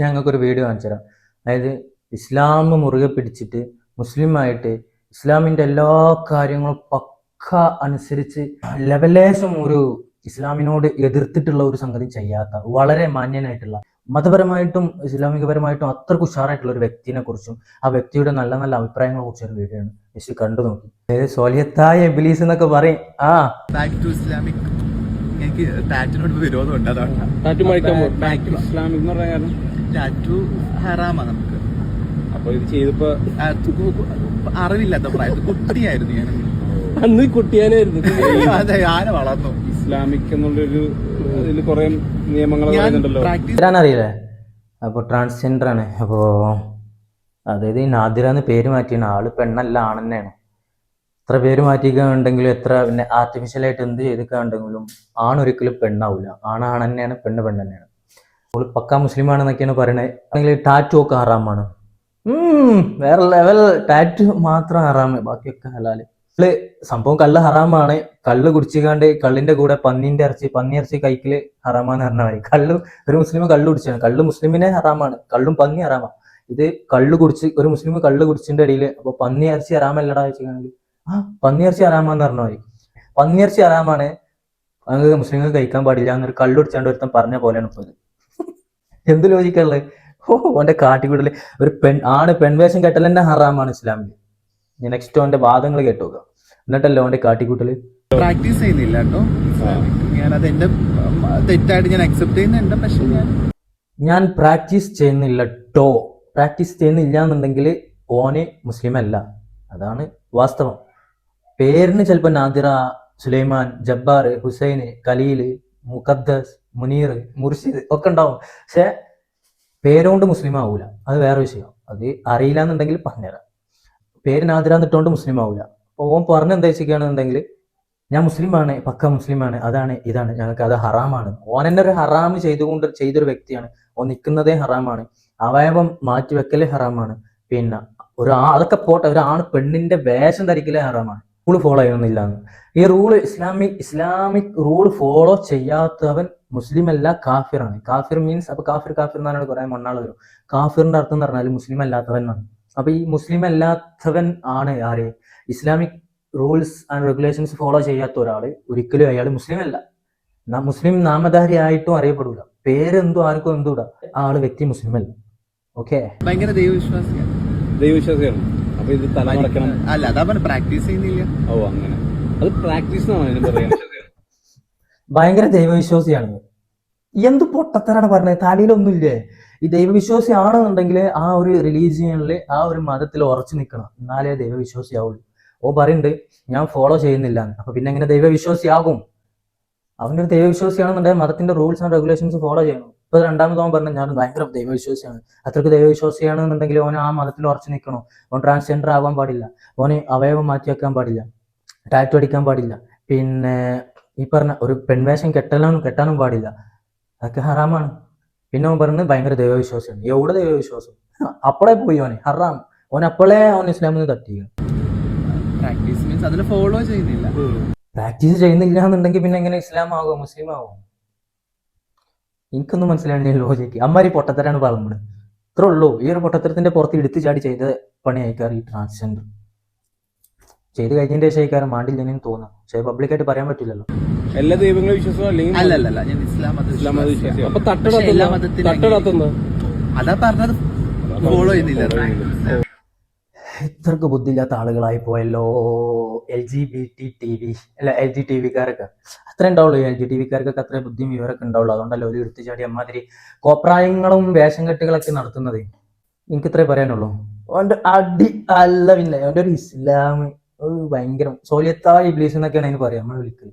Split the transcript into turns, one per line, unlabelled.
ഞങ്ങൾക്കൊരു വീഡിയോ കാണിച്ചു തരാം അതായത് ഇസ്ലാം മുറുകെ പിടിച്ചിട്ട് മുസ്ലിമായിട്ട് ഇസ്ലാമിന്റെ എല്ലാ കാര്യങ്ങളും പക്ക അനുസരിച്ച് ലെവലേശം ഒരു ഇസ്ലാമിനോട് എതിർത്തിട്ടുള്ള ഒരു സംഗതി ചെയ്യാത്ത വളരെ മാന്യനായിട്ടുള്ള മതപരമായിട്ടും ഇസ്ലാമികപരമായിട്ടും അത്രയ്ക്ക് ഉഷാറായിട്ടുള്ള ഒരു വ്യക്തിനെ കുറിച്ചും ആ വ്യക്തിയുടെ നല്ല നല്ല അഭിപ്രായങ്ങളെ കുറിച്ചും ഒരു വീഡിയോ ആണ്. ജസ്റ്റ് കണ്ടു നോക്കി. അതായത് സോലിയത്തായ എബിലീസ് എന്നൊക്കെ പറയും. ആ.
ബാക്ക് ടു ഇസ്ലാമിക് എനിക്ക് ടാറ്റിനോട് വിരോധമുണ്ട് അതാണ്
ടാറ്റു മഴിക്കാൻ
ബാക്ക് ടു
ഇസ്ലാമിക് എന്ന് പറഞ്ഞ കാരണം
ടാറ്റു ഹറാമാ നമുക്ക്.
അപ്പൊ ഇത് ചെയ്തപ്പോ
അറിവില്ലാത്ത പ്രായത്തിൽ കുട്ടിയായിരുന്നു ഞാൻ.
അന്ന് കുട്ടിയാനായിരുന്നു.
അതെ ആന വളർന്നു.
ഇസ്ലാമിക് എന്നുള്ളൊരു ഇതിൽ കുറെ നിയമങ്ങൾ
വരാനറിയില്ലേ അപ്പോൾ ട്രാൻസ്ജെൻഡർ ആണ് അപ്പോൾ അതായത് ഈ നാദിര എന്ന് പേര് മാറ്റിയാണ്. ആൾ പെണ്ണല്ല ആണെന്നാണ്. എത്ര പേര് മാറ്റിക്കാണ്ടെങ്കിലും എത്ര പിന്നെ ആർട്ടിഫിഷ്യലായിട്ട് എന്ത് ചെയ്തിക്കാണ്ടെങ്കിലും ആണൊരിക്കലും പെണ്ണാവില്ല ആണാണ് തന്നെയാണ് പെണ്ണ് പെണ്ണ് തന്നെയാണ് അപ്പോൾ പക്കാ മുസ്ലിം ആണെന്നൊക്കെയാണ് പറയണത് ആണെങ്കിൽ ടാറ്റു ഒക്കെ ഹറാമാണ് വേറെ ലെവൽ ടാറ്റു മാത്രം ഹറാമ് ബാക്കിയൊക്കെ ഹലാൽ സംഭവം കള്ള് ഹറാമാണ് കള്ള് കുടിച്ചുകാണ്ട് കള്ളിന്റെ കൂടെ പന്നീന്റെ ഇറച്ചി പന്നി ഇറച്ചി കൈക്കിൽ ഹറാമാന്ന് പറഞ്ഞ മതി കള്ള് ഒരു മുസ്ലിം കള്ള് കുടിച്ചാണ്. കള്ള് മുസ്ലിമിനെ ഹറാമാണ് കള്ളും പന്നി ഹറാമാണ് ഇത് കള്ള് കുടിച്ച് ഒരു മുസ്ലിം കള്ള് കുടിച്ചിന്റെ ഇടയിൽ അപ്പൊ പന്നി ഇറച്ചി ഹറാമല്ലടാ വെച്ചിട്ടാണെങ്കിൽ ആ പന്നി ഇറച്ചി ഹറാമാന്ന് പറഞ്ഞ മതി പന്നി ഇറച്ചി ഹറാമാണ് അത് മുസ്ലിങ്ങൾ കഴിക്കാൻ പാടില്ല എന്നൊരു കള്ളു കുടിച്ചാണ്ട് ഒരുത്തം പറഞ്ഞ പോലെയാണ് ഇപ്പോൾ എന്ത് ലോജിക്കുള്ളത് ഓ ഓന്റെ കാട്ടിക്കൂടൽ. ഒരു പെൺ ആണ് പെൺവേഷം കെട്ടൽ തന്നെ ഹറാമാണ് ഇസ്ലാമിൽ നെക്സ്റ്റ് ഓന്റെ വാദങ്ങൾ കേട്ടു എന്നിട്ടല്ലോ ഓന്റെ കാട്ടിക്കൂട്ടൽ?
പ്രാക്ടീസ് ചെയ്യുന്നില്ല കേട്ടോ. ഞാൻ അത് എന്റെ തെറ്റായിട്ട് ഞാൻ അക്സെപ്റ്റ് ചെയ്യുന്നുണ്ട് പക്ഷെ ഞാൻ
ഞാൻ പ്രാക്ടീസ് ചെയ്യുന്നില്ല ടോ പ്രാക്ടീസ് ചെയ്യുന്നില്ല എന്നുണ്ടെങ്കിൽ ഓന് മുസ്ലിം അല്ല അതാണ് വാസ്തവം. പേരിന് ചിലപ്പോൾ നാദിറ സുലൈമാൻ ജബ്ബാർ ഹുസൈന് കലീൽ മുഖദ്ദസ് മുനീർ മുർഷിദ് ഒക്കെ ഉണ്ടാവും. പക്ഷെ പേരുകൊണ്ട് മുസ്ലിം ആവൂല. അത് വേറെ വിഷയം. അത് അറിയില്ല എന്നുണ്ടെങ്കിൽ പറഞ്ഞുതരാം. പേര് എന്നിട്ടുകൊണ്ട് മുസ്ലിം ആവൂല. അപ്പോൾ ഓൻ പറഞ്ഞ എന്താ വെച്ചിരിക്കുകയാണെന്നുണ്ടെങ്കിൽ ഞാൻ മുസ്ലിമാണ് പക്ക മുസ്ലിമാണ് അതാണ് ഇതാണ് ഞങ്ങൾക്ക് അത് ഹറാമാണ്. ഓൻ തന്നെ ഒരു ഹറാം ചെയ്തുകൊണ്ട് ചെയ്തൊരു വ്യക്തിയാണ്. ഓ നിൽക്കുന്നതേ ഹറാമാണ്. അവയവം മാറ്റി വെക്കലേ ഹറാമാണ്. പിന്നെ ഒരു അതൊക്കെ പോട്ടെ ഒരു ആണ് പെണ്ണിന്റെ വേഷം ധരിക്കലേ ഹറാമാണ്. റൂൾ ഫോളോ ചെയ്യണമെന്നില്ല ഈ rule Islamic Islamic rule follow ചെയ്യാത്തവൻ മുസ്ലിം അല്ല കാഫിറാണ്. കാഫിർ മീൻസ് അപ്പൊ കാഫിർ കാഫിർ എന്നാണ് കുറെ മണ്ണാൾ വരും. കാഫിറിന്റെ അർത്ഥം എന്ന് പറഞ്ഞാൽ മുസ്ലിം അല്ലാത്തവൻ എന്നാണ്. അപ്പൊ ഈ മുസ്ലിം അല്ലാത്തവൻ ആണ് ആര്? Islamic rules and regulations follow ചെയ്യാത്ത ഒരാൾ ഒരിക്കലും അയാൾ മുസ്ലിം അല്ല മുസ്ലിം നാമധാരി ആയിട്ടും അറിയപ്പെടൂല. പേരെന്തോ ആർക്കും എന്തുകൂടാ ആ ആൾ വ്യക്തി മുസ്ലിം അല്ല ഓക്കെ?
ഭയങ്കര ദൈവവിശ്വാസിയാണ്.
ദൈവവിശ്വാസിയാണ്. അപ്പൊ ഇത് തല മറക്കണം
അല്ല അതാ പറഞ്ഞ പ്രാക്ടീസ് ചെയ്യുന്നില്ല.
ഓ അങ്ങനെ. അത് പ്രാക്ടീസ്
ഭയങ്കര ദൈവവിശ്വാസിയാണ് എന്ത് പൊട്ടത്തരാണ് പറഞ്ഞത് തലയിലൊന്നുമില്ലേ? ഈ ദൈവവിശ്വാസി ആണെന്നുണ്ടെങ്കിൽ ആ ഒരു റിലീജിയനിൽ ആ ഒരു മതത്തിൽ ഉറച്ചു നിൽക്കണം. എന്നാലേ ദൈവവിശ്വാസി ആവുള്ളൂ. ഓ പറയുന്നുണ്ട് ഞാൻ ഫോളോ ചെയ്യുന്നില്ല. അപ്പൊ പിന്നെ എങ്ങനെ ദൈവവിശ്വാസി ആകും? അവന്റെ ഒരു ദൈവവിശ്വാസിയാണെന്നുണ്ടെങ്കിൽ മതത്തിന്റെ റൂൾസ് ആൻഡ് റെഗുലേഷൻസ് ഫോളോ ചെയ്യണം. ഇപ്പൊ രണ്ടാമത് അവൻ പറഞ്ഞു ഞാൻ ഭയങ്കര ദൈവവിശ്വാസിയാണ്. അത്രയ്ക്ക് ദൈവവിശ്വാസിയാണെന്നുണ്ടെങ്കിൽ ഓൻ ആ മതത്തിൽ ഉറച്ചു നിൽക്കണോ? ഓൻ ട്രാൻസ്ജെൻഡർ ആവാൻ പാടില്ല. ഓന് അവയവം മാറ്റി വെക്കാൻ പാടില്ല. ടാറ്റു അടിക്കാൻ പാടില്ല. പിന്നെ ഈ പറഞ്ഞ ഒരു പെൺവേഷം കെട്ടലാനും കെട്ടാനും പാടില്ല. അതൊക്കെ ഹറാമാണ്. പിന്നെ അവൻ പറഞ്ഞത് ഭയങ്കര ദൈവവിശ്വാസമാണ് എവിടെ ദൈവവിശ്വാസം? അപ്പോളെ പോയി ഓനെ ഹറാം. ഓൻ അപ്പോളേ അവൻ ഇസ്ലാമിൽ നിന്ന് തട്ടിയാണ്
പ്രാക്ടീസ് മീൻസ് അതിൽ ഫോളോ ചെയ്യുന്നില്ല
പ്രാക്ടീസ് ചെയ്യുന്നില്ല എന്നുണ്ടെങ്കിൽ പിന്നെ എങ്ങനെ ഇസ്ലാം ആവുമോ മുസ്ലിം ആകും എനിക്കൊന്നും മനസ്സിലാകണ്ടേ ലോജിക്ക് അമ്മാരി പൊട്ടത്തരാണ് പറയുന്നത് ഇത്രേ ഉള്ളൂ. ഈ ഒരു പൊട്ടത്തരത്തിന്റെ പുറത്ത് എടുത്തു ചാടി ചെയ്ത പണി അയക്കാറ് ഈ ട്രാൻസ്ജെൻഡർ ചെയ്ത് കഴിഞ്ഞതിന്റെ ശേഷം അയക്കാറ് മാണ്ടില്ലെന്നു തോന്നുന്നു. പക്ഷേ പബ്ലിക്കായിട്ട് പറയാൻ പറ്റില്ലല്ലോ.
എല്ലാ ദൈവങ്ങളും വിശ്വാസവും അല്ലെങ്കിൽ
അല്ല അല്ല അല്ല. ഞാൻ ഇസ്ലാം മത
ഇസ്ലാം മത വിശ്വാസിയാണ് അപ്പൊ
പക്ഷേ
തട്ടടത്തുന്ന
മതത്തിലും അതാ പറഞ്ഞത്. ഫോളോ ചെയ്യുന്നില്ല.
ഇത്രക്ക് ബുദ്ധിയില്ലാത്ത ആളുകളായി പോയല്ലോ. L G B T T V അല്ല എൽ ജി ടി വിക്കാരൊക്കെ അത്ര ഉണ്ടാവുള്ളൂ. എൽ ജി ടി വിക്കാർക്കൊക്കെ അത്ര ബുദ്ധിയും വിവരമൊക്കെ ഉണ്ടാവുള്ളൂ. അതുകൊണ്ടല്ലോ ഒരു എടുത്തുചാടി അമ്മാതിരി കോപ്രായങ്ങളും വേഷം കെട്ടുകളൊക്കെ നടത്തുന്നത്. എനിക്ക് ഇത്രേ പറയാനുള്ളൂ? അവന്റെ അടി അല്ല പിന്നെ. അവന്റെ ഒരു ഇസ്ലാം. ഭയങ്കര. സോലിയത്തായ ഇബ്ലീസ് എന്നൊക്കെയാണ് അതിന് പറയാം. നമ്മൾ വിളിക്കൽ.